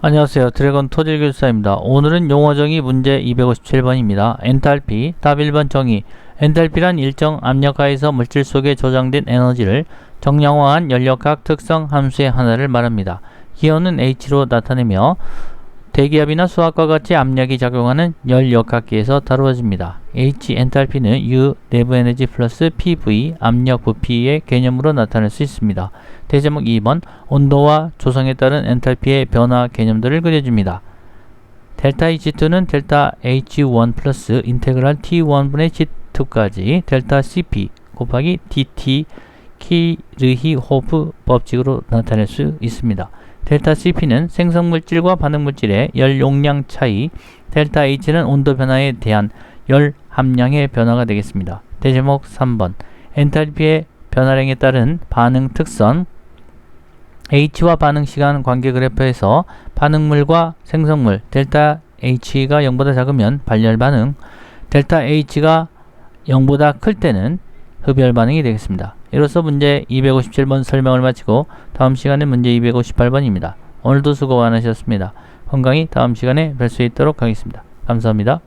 안녕하세요. 드래곤 토질교사입니다. 오늘은 용어정의 문제 257번입니다. 엔탈피, 답 1번 정의. 엔탈피란 일정 압력하에서 물질 속에 저장된 에너지를 정량화한 연력학 특성 함수의 하나를 말합니다. 기호는 H로 나타내며 대기압이나 수압과 같이 압력이 작용하는 열 역학기에서 다루어집니다. H 엔탈피는 U 내부 에너지 플러스 PV 압력 부피의 개념으로 나타낼 수 있습니다. 대제목 2번 온도와 조성에 따른 엔탈피의 변화 개념들을 그려줍니다. 델타 H2는 델타 H1 플러스 인테그랄 T1분의 G2까지 델타 CP 곱하기 DT 키르히호프 법칙으로 나타낼 수 있습니다. 델타 CP는 생성물질과 반응물질의 열 용량 차이, 델타 H는 온도 변화에 대한 열 함량의 변화가 되겠습니다. 대제목 3번 엔탈피의 변화량에 따른 반응 특성 H와 반응 시간 관계 그래프에서 반응물과 생성물 델타 H가 0보다 작으면 발열 반응, 델타 H가 0보다 클 때는 흡열 반응이 되겠습니다. 이로써 문제 257번 설명을 마치고 다음 시간에 문제 258번입니다. 오늘도 수고 많으셨습니다. 건강히 다음 시간에 뵐 수 있도록 하겠습니다. 감사합니다.